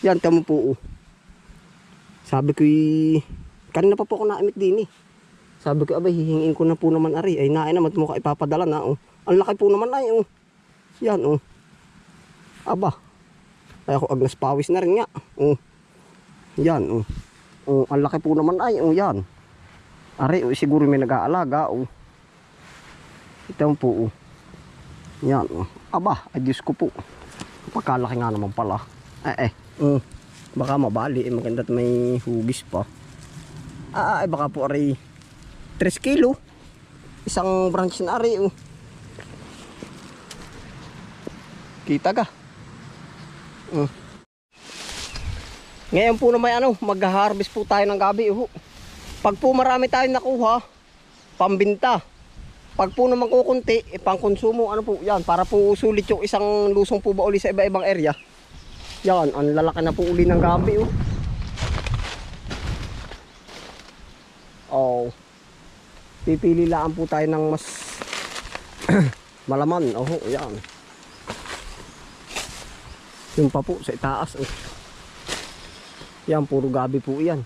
Yan, tamo po. oh. Sabi ko, kanina pa po ako naimit din eh. Sabi ko, abay, hihingin ko na po naman ari. Ay, nain naman mo ka ipapadala na. Oh. Ang laki po naman ay. Oh. Yan, oh. Aba. Ay ako agnas pawis na rin nga. Oh. Yan, oh. Oh, ang laki po naman ay. Oh, yan. Ari, oh, siguro may nag-aalaga. Oh. Ito po. Oh. Yan, oh. Aba, ay Diyos ko po. Pagkalaki nga naman pala. Eh, eh. Mm. Baka mabali. Eh, maganda't may hugis pa. Ah, ay baka po aray 3 kilo. Isang branch na ari. Oh. Kita ka. Mm. Ngayon po na may ano, mag-harvest po tayo ng gabi. Oh. Pag po marami tayong nakuha, pambinta. Pag po naman kukunti, eh, pang konsumo, ano po, yan, para po sulit yung isang lusong po ba uli sa iba-ibang area. Yan, ang lalaki na po uli ng gabi. Oh. Oh. Pipili lang po tayo ng mas malaman. Oh, yan. Yung pa po sa itaas. Oh. Yan, puro gabi po yan.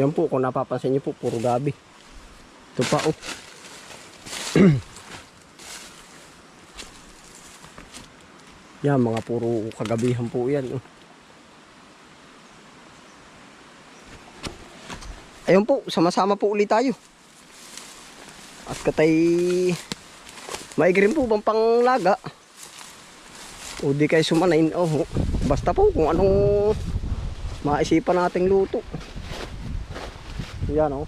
Yan po, kung napapansin niyo po, puro gabi. Ito pa, oh. Yan, mga puro kagabihan po yan. Oh. Ayun po, sama-sama po ulit tayo. At katay, maigrim po bang panglaga? O di kayo sumanain. Oh, basta po kung anong maisipan nating luto. Yan oh.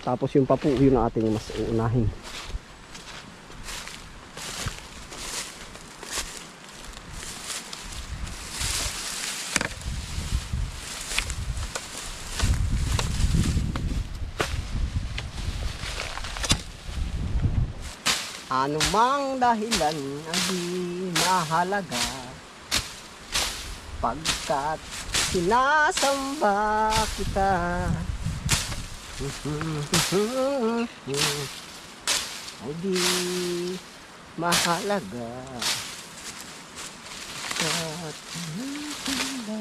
Tapos yung pa po, yun ang ating mas uunahin. Ano mang dahilan ang di mahalaga Pagkat sinasamba kita Ay di mahalaga sinasamba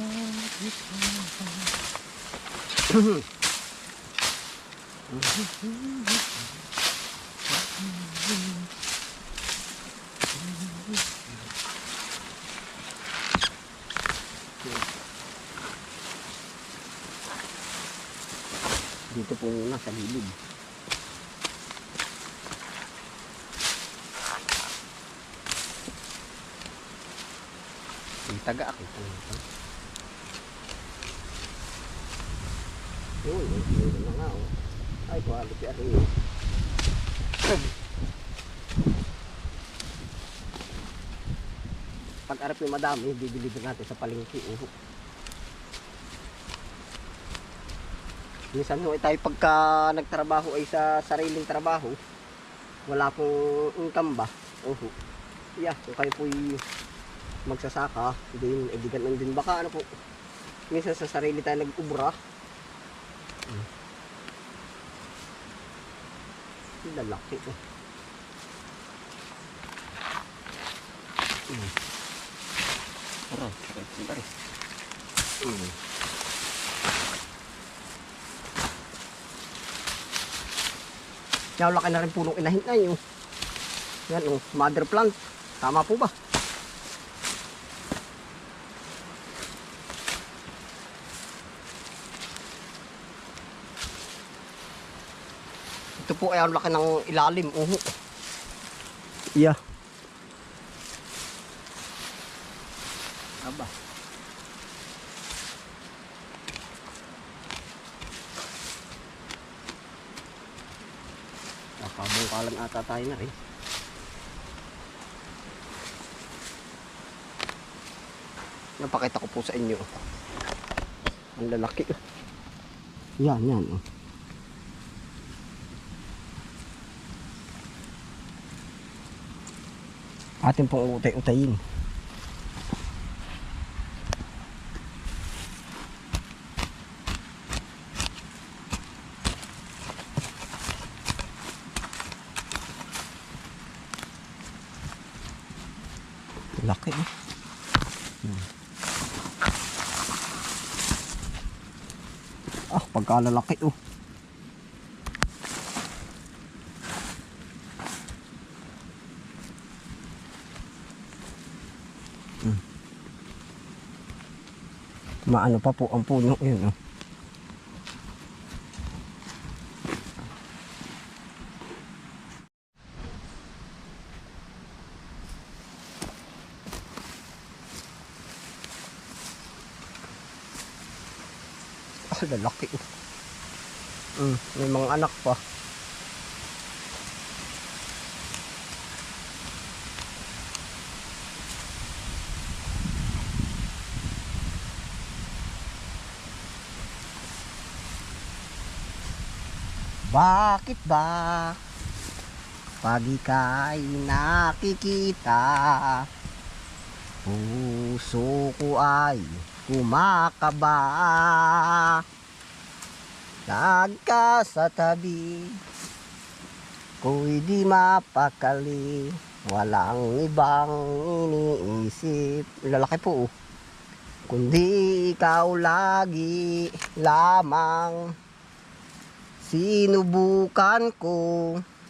Dito po muna sa gilid. Yung taga ako ito. Yun, yun, yun na nga oh. Ay, quality ako yun. Pag arap yung madami, bibili din natin sa palengke. Uh. Minsan ho, eh, tayo pagka nagtrabaho ay sa sariling trabaho, wala pong income ba? Oho. Yeah, kung kayo po'y magsasaka, din, edigan lang din baka ano po. Minsan sa sarili tayo nag-ubra. Hmm. Lalaki ko. Hmm. Aray, aray, aray. Hmm. Kaya laki na rin punong inahin na yun. Yan oh, mother plant. Tama po ba? Ito po ay ang laki ng ilalim. Uho. Yeah. Aba. Nakabungkalan ata tayo na rin. Napakita ko po sa inyo. Ang lalaki. Yan, yan. Oh. Atin pong utay-utayin. Laki eh. Hmm. Pagkalalaki oh. Hmm. Maano pa po ang puno yun oh. Ah, lalaki oh. Mm, may mga anak pa. Bakit ba pag ika'y nakikita? Puso ko ay kumakaba. Nagka sa tabi Ko'y di mapakali. Walang ibang iniisip. Lalaki po oh. Kundi ikaw lagi lamang Sinubukan ko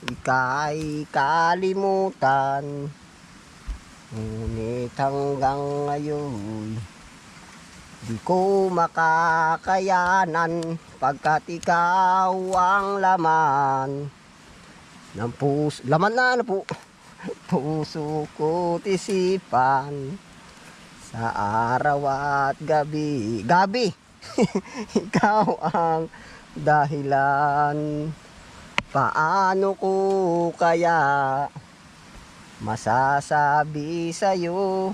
Ika'y kalimutan Ngunit hanggang ngayon Di ko makakayanan pagkat ikaw ang laman ng puso. Laman na ano po? Puso ko tisipan sa araw at gabi. Gabi! ikaw ang dahilan. Paano ko kaya masasabi sa'yo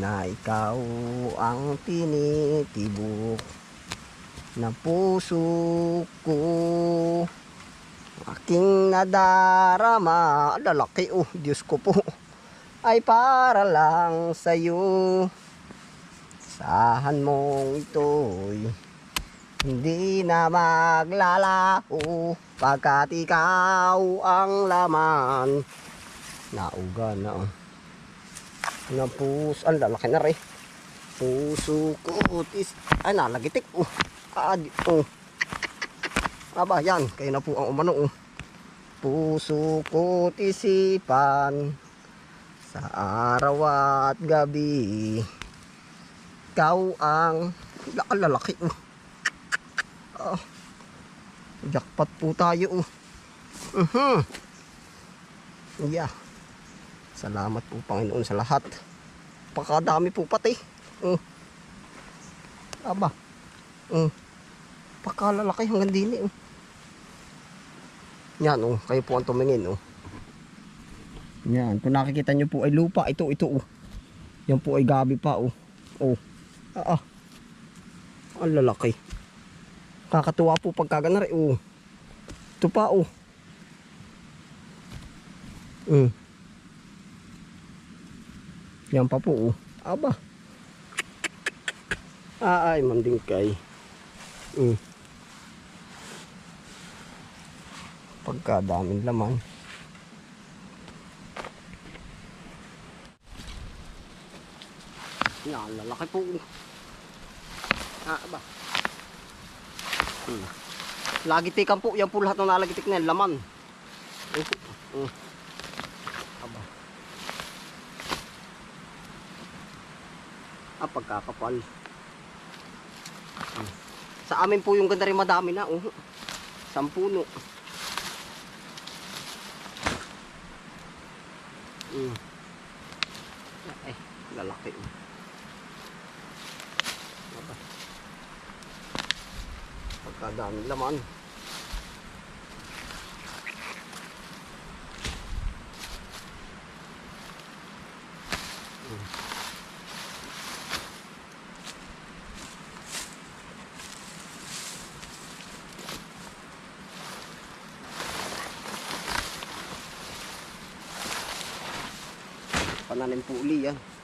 na ikaw ang tinitibok ng puso ko aking nadarama lalaki oh Diyos ko po ay para lang sa'yo sahan mong ito'y hindi na maglalaho pagkat ikaw ang laman nauga na oh na puso, ang lalaki na rin. Puso ko, tis, ay nalagitik, oh. Ah, di- oh. Aba, yan, kayo na po ang umano, oh. Puso ko tisipan sa araw at gabi. Ikaw ang lalaki, oh. Ah, jackpot po tayo, oh. Mhm. Yeah. Salamat po Panginoon sa lahat. Pakadami po pati. Mm. Aba. Mm. Pakalalaki hanggang dini. Oh. Yan oh, kayo po ang tumingin oh. Yan, kung nakikita nyo po ay lupa, ito, ito oh. Yan po ay gabi pa oh. Oh. Ah, ah. Ang lalaki. Kakatuwa po pagkaganari oh. Ito pa oh. Mm. Yan pa po oh. Aba. Ay, manding kay. Mm. Pagkadaming laman. Yan, lalaki po. Ah, aba. Hmm. Lagitikan po. Yan po lahat ng nalagitik na yan. Laman. Yan po. Mm. Aba. Ah, pagkakapal. Hmm. Sa amin po yung ganda rin madami na. Uh. Sampuno. Mm. Ay, lalaki. oh. Aba. Pagkadami laman. Pananim po uli yan.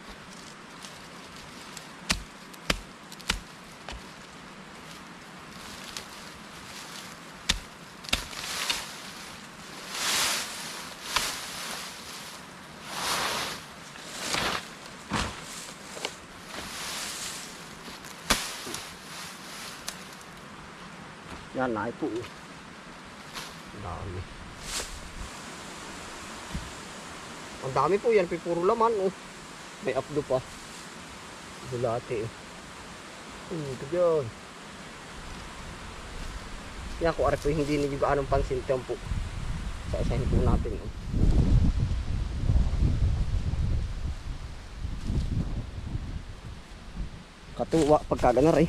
Yan, naay po. oh. Ang dami. Ang dami po yan, puro laman. Oh. May updo pa. Bulate. Oh. Hmm, ito yun. Yan, ari po hindi nyo gaanong pansin tempo. Sa isahin po natin. Oh. Katuwa pagka ganar eh.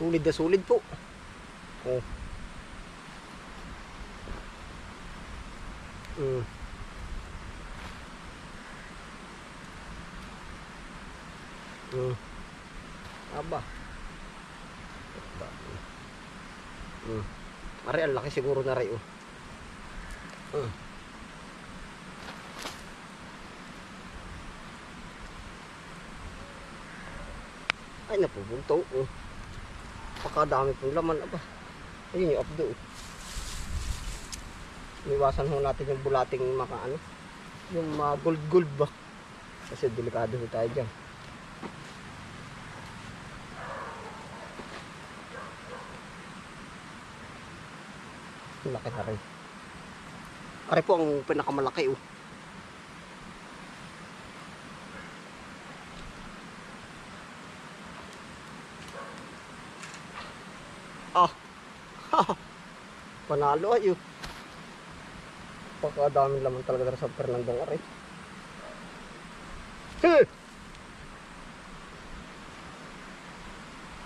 Sulit na sulit po. Oh. Mm. Mm. Aba. Mm. Ari, ang laki siguro na rin. Oh. Mm. Ay, napubuntaw. Oh. Pakadami pong laman. Aba. Ayun yung updo. Iwasan ho natin yung bulating maka ano. Yung mga gold gold ba. Kasi delikado ho tayo dyan. Laki na rin. Ari po ang pinakamalaki oh. Ah. Panalo ayo. Pagkadaming laman talaga sa Fernando Aray. Hey!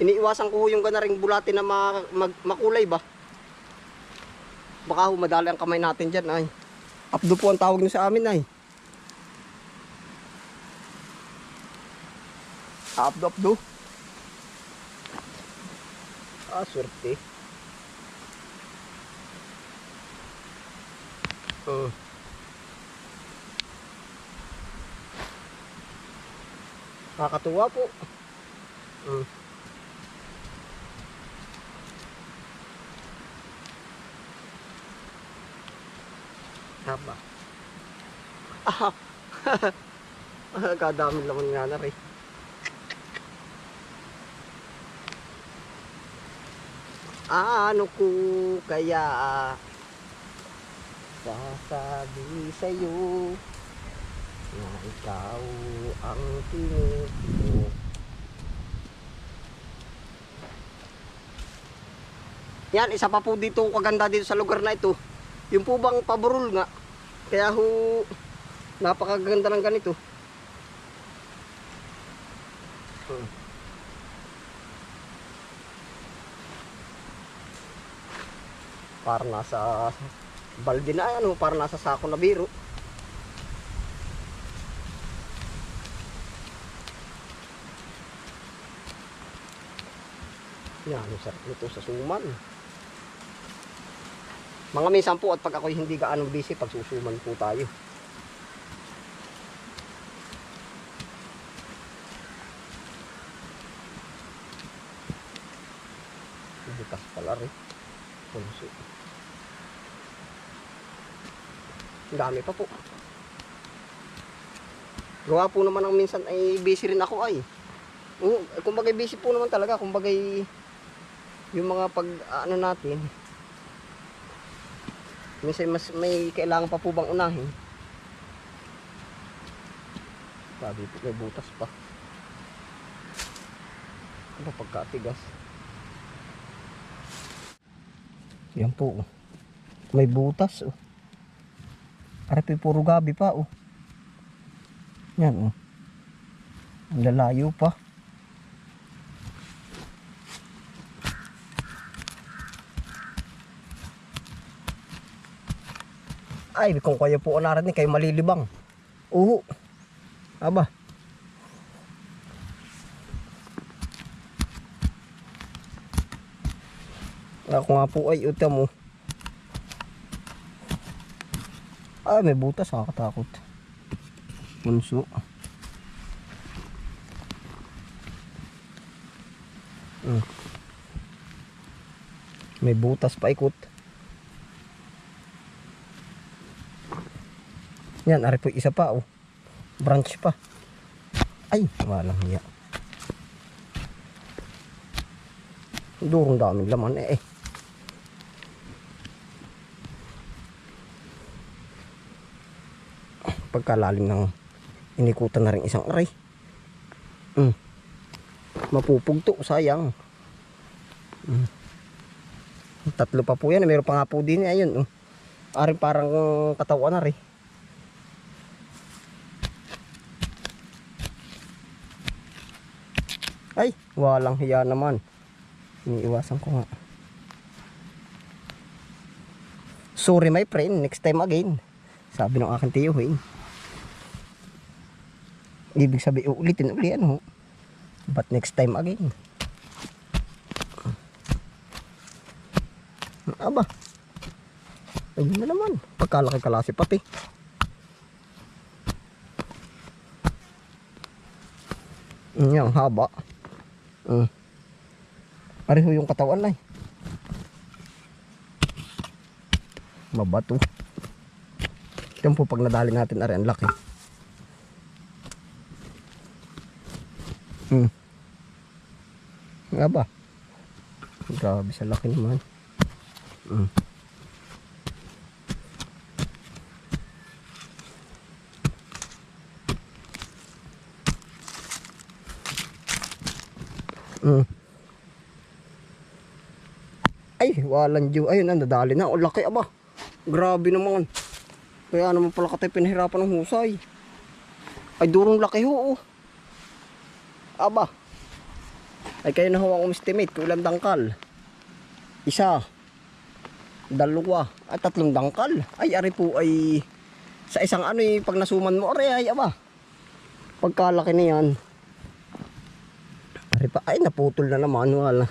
Iniiwasan ko yung ganaring bulate na ma mag- makulay ba? Baka ho madali ang kamay natin dyan ay. Apdo po ang tawag nyo sa amin ay. Apdo, apdo. Ah, swerte. Uh. Nakakatuwa po. Mm. Haba. Ah, kadami laman nga na rin. Ano ko kaya sasabi sa'yo na ikaw ang tingin ko. Yan, isa pa po dito kaganda dito sa lugar na ito. Yung po bang paborol nga. Kaya ho, napakaganda ng ganito. Hmm. Para nasa balde na ano, para nasa sako na biro. Yan, ang sarap nito sa suman. Mga minsan po at pag ako'y hindi gaano busy, pag susuman po tayo. Bukas pala rin. Punso. Dami pa po. Gawa po naman ang minsan ay busy rin ako ay. Oo, kumbaga busy po naman talaga. Kumbaga yung mga pag ano natin. Minsan mas may kailangan pa po bang unahin. Sabi po may butas pa. Ano pagkatigas. Yan po. May butas oh. Arito puro gabi pa oh. Yan oh. Ang lalayo pa. Ay, kung kayo po unaran ni kayo malilibang. Uhu. Aba. Ako nga po ay utam mo. Oh. Ay, may butas. Nakakatakot. Punso. Mm. May butas pa ikot. Yan, ari po isa pa oh. Branch pa. Ay, walang hiya. Durong daming laman eh. eh. Pagkalalim ng inikutan na rin isang aray. Mm. Mapupugto, sayang. Mm. Tatlo pa po yan. Meron pa nga po din. Ayun. Oh. Ari parang katawan na rin. Ay, walang hiya naman. Iniiwasan ko nga. Sorry my friend, next time again. Sabi ng aking tiyuhin. Ibig sabihin, ulitin uli ano. But next time again. Aba. Ayun na naman. Pagkalaki kalasi pati. Yan, haba. Mm. Pareho yung katawan ay. Mabato. Yan po pag nadali natin ari ang laki. Hmm. Nga ba? Grabe sa laki naman. Hmm. Mm. Ay, walang Diyo. Ayun, na, nadali na. O, laki aba. Grabe naman. Kaya naman pala katay pinahirapan ng husay. Ay, durong laki ho. oh. Aba. Ay, kayo na ho ang estimate. Kung ilang dangkal. Isa. Dalawa. At tatlong dangkal. Ay, ari po ay sa isang ano eh, pag nasuman mo, ari ay, aba. Pagkalaki na yan. Ari pa, ay naputol na naman wala.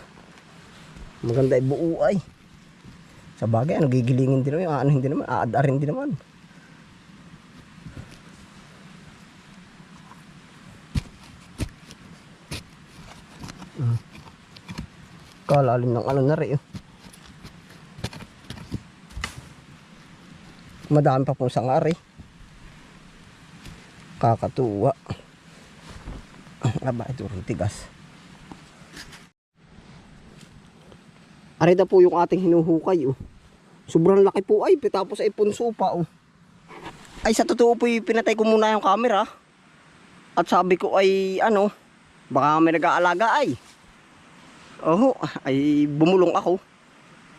Maganda ibuo ay. Sa bagay, ano gigilingin din naman, ano hindi naman, aadarin din naman. Kalalim ng ano na rin. oh. Madami pa pong sangari. Kakatuwa. Aba, ito rin tigas. Na po yung ating hinuhukay oh. Sobrang laki po ay tapos ay punso pa oh. Ay sa totoo po pinatay ko muna yung camera. At sabi ko ay ano, baka may nag-aalaga ay. Oho, ay bumulong ako.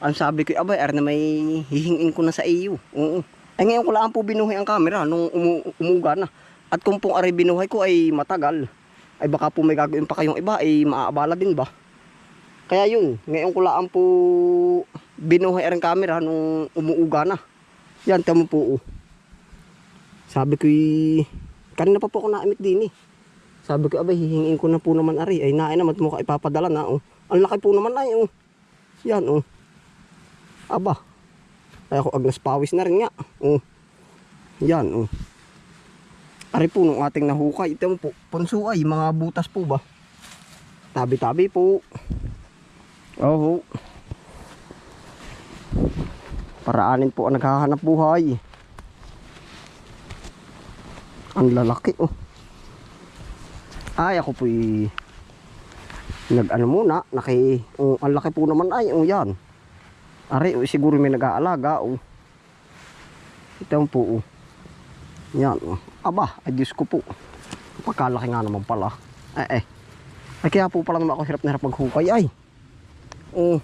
Ang sabi ko, abay, ar na may hihingin ko na sa iyo. Oo. Ay ngayon ko lang po binuhay ang camera nung umu umuga na. At kung pong ari binuhay ko ay matagal, ay baka po may gagawin pa kayong iba, ay maaabala din ba? Kaya yun, ngayon ko lang po binuhay ang camera nung umuuga na. Yan, tamo po. oh. Sabi ko, kanina pa po ako naimit din eh. Sabi ko, abay, hihingin ko na po naman ari. Ay, nain naman mo ka ipapadala na. Oh. Ang laki po naman ay. Oh. Yan, oh. Aba. Ay ako agnas pawis na rin nga. Oh. Yan, oh. Ari po nung ating nahukay. Ito po, punso ay, mga butas po ba? Tabi-tabi po. Oo. Paraanin po ang naghahanap buhay. Ang lalaki oh. Ay ako po nag ano muna, naki oh, ang laki po naman ay oh yan. Ari oh, siguro may nag-aalaga oh. Ito po oh. Yan oh. Aba, ay Diyos ko po. Pagkalaki nga naman pala. Eh eh. Ay kaya po pala naman ako hirap na hirap maghukay ay. Oh.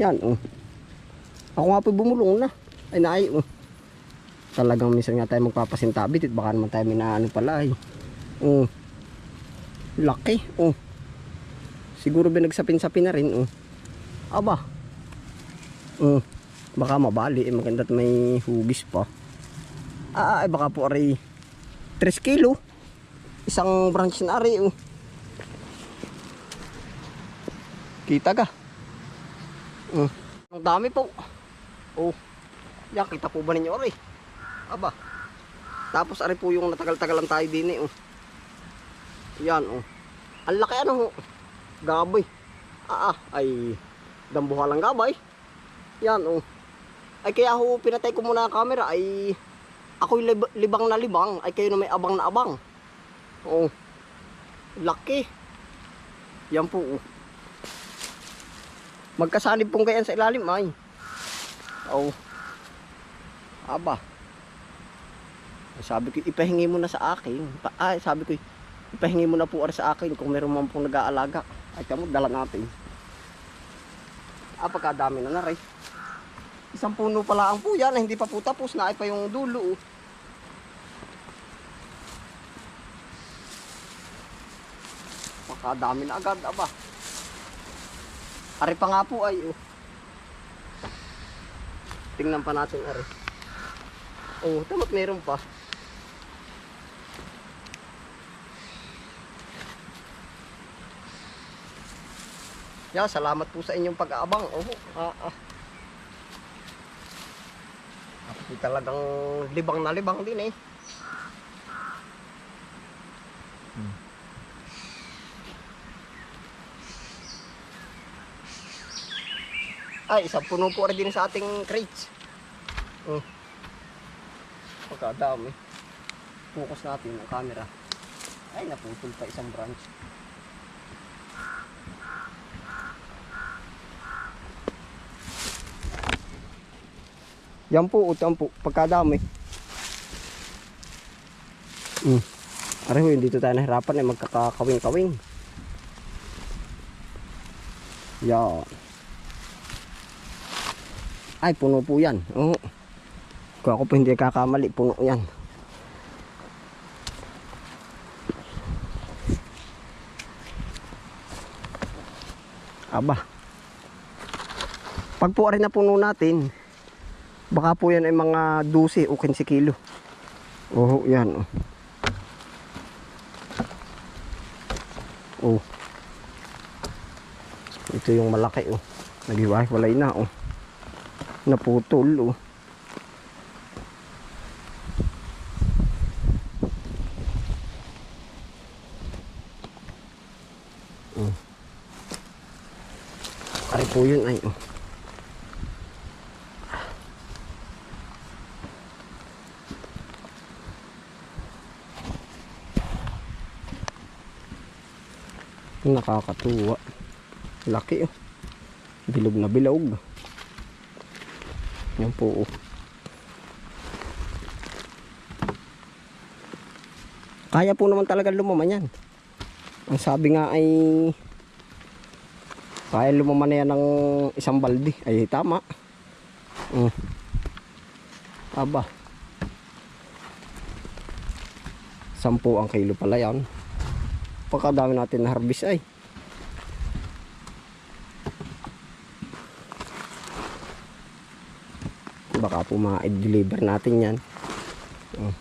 Yan oh. Ako nga po bumulong na. Ay naay oh. Talagang minsan nga tayo magpapasintabit at baka naman tayo minaano pala ay. Oh. Laki oh. Siguro binagsapin-sapin na rin oh. Aba. Oh. Baka mabali, eh, maganda at may hugis pa. Ah, ay baka po aray 3 kilo. Isang branch na ari. Oh. Kita ka. Mm. Ang dami po. Oh. Yan, kita po ba ninyo ari? Aba. Tapos ari po yung natagal-tagalan tayo din eh. Oh. Yan oh. Ang laki ano ho. Gaboy. Ah, ah ay dambuhalang gabay. Yan oh. Ay kaya ho pinatay ko muna ang camera ay ako'y lib- libang na libang ay kayo na may abang na abang. Oh. Laki. Yan po. Oh. Magkasanib pong gayan sa ilalim ay. Oh. Aba. Sabi ko, ipahingi mo na sa akin. Pa, ay, sabi ko, ipahingi mo na po sa akin kung meron man pong nag-aalaga. Ay, kamo, dala natin. Pagkadami na na rin. Isang puno pala ang po yan, hindi pa po tapos na ay pa yung dulo. oh. Pagkadami na agad, aba. Ari pa nga po ay, oh. Tingnan pa natin, ari. Oh, tamat meron pa. Yeah, salamat po sa inyong pag-aabang. Oh, ah, ah. Ako talagang libang na libang din eh. Hmm. Ay, isang puno po rin din sa ating crates. Oh. Pagkadami. Focus natin ang camera. Ay, naputol pa isang branch. Yan po, utang po, pagkadami. Hmm. Areho, hindi dito tayo nahirapan eh, magkakawing-kawing. Yan. Ay, puno po yan. Oo. Kung ako po hindi kakamali, puno yan. Aba. Pag po rin na puno natin, baka po yan ay mga 12 o 15 kilo. Oo, yan. Oh. oh. Ito yung malaki oh. Nagiwahiwalay na oh. Naputol oh. Oh. Ari po yun ay oh. Nakakatuwa. Laki oh. Bilog na bilog. Yan po oh. Kaya po naman talaga lumaman yan. Ang sabi nga ay kaya lumaman na yan ng isang balde. Ay tama. Mm. Aba. Sampu ang kilo pala yan. Pagkadami natin na harvest ay. Baka po ma-deliver natin yan. Oh.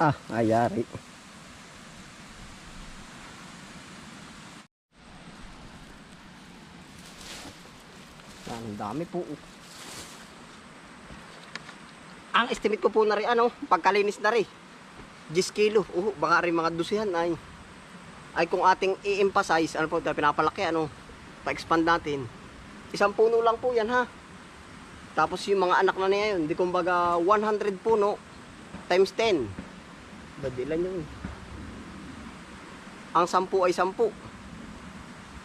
Ah, ayari. Yan, ang dami po. Ang estimate ko po na rin, ano, pagkalinis na rin. 10 kilo. Uh, baka rin mga dusihan ay. Ay kung ating i-emphasize, ano po, pinapalaki, ano, pa-expand natin. Isang puno lang po yan ha. Tapos yung mga anak na niya yun, di kumbaga 100 puno times 10. Badilan yun. Ang 10 ay 10.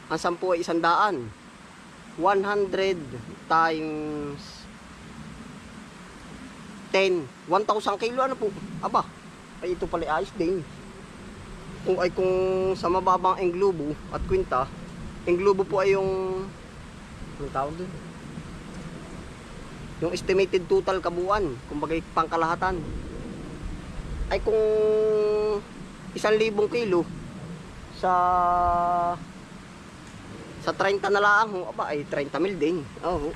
Ang 10 ay 100. 100 times 10. 1,000 kilo ano po? Aba, ay ito pala ayos din. Kung ay kung sa mababang englobo at kwinta, englobo po ay yung anong tawag dun? Yung estimated total kabuuan, kumbaga pangkalahatan. Ay kung isang libong kilo sa Sa 30 na lang, ho, aba, ay 30 mil din. Oo.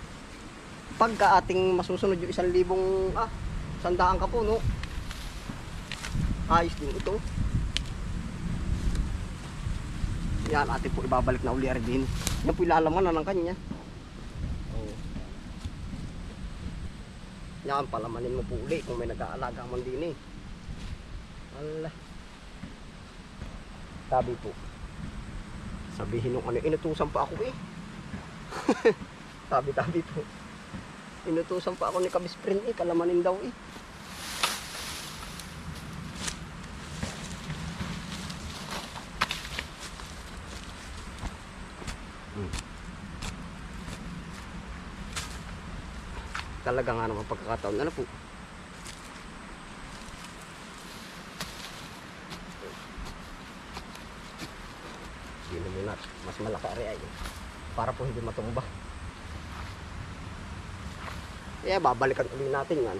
Pagka ating masusunod yung isang libong, ah, sandaan ka po, no? Ayos din ito. Yan, ating po ibabalik na uli din. Yan po ilalaman na ng kanya. Oo. Yan, palamanin mo po uli kung may nag-aalaga man din eh. Allah. Sabi po. Sabihin nung ano, inutusan pa ako eh. Sabi, sabi po. Inutusan pa ako ni Kabisprin eh, kalamanin daw eh. Hmm. Talaga nga naman pagkakataon. Ano po? Hindi na muna. Mas malaki ari ay. Para po hindi matumba. Eh, babalikan ulit natin yan.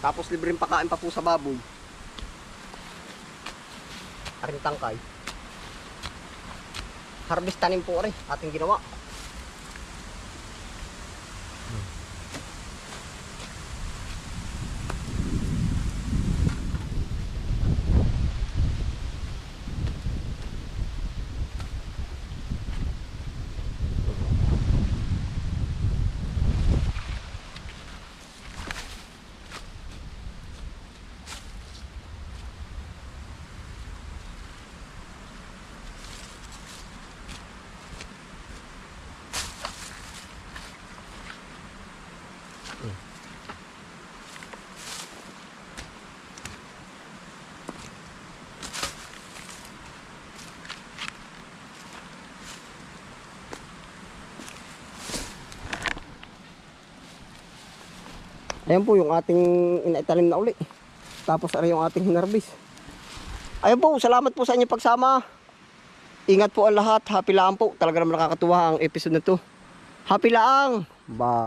Tapos libreng pakain pa po sa baboy. Aring tangkay. Harvest tanim po rin ating ginawa. Ayan po yung ating inaitalim na uli. Tapos ari yung ating hinarbis. Ayan po, salamat po sa inyong pagsama. Ingat po ang lahat. Happy lang po. Talaga naman nakakatuwa ang episode na to. Happy lang. Bye.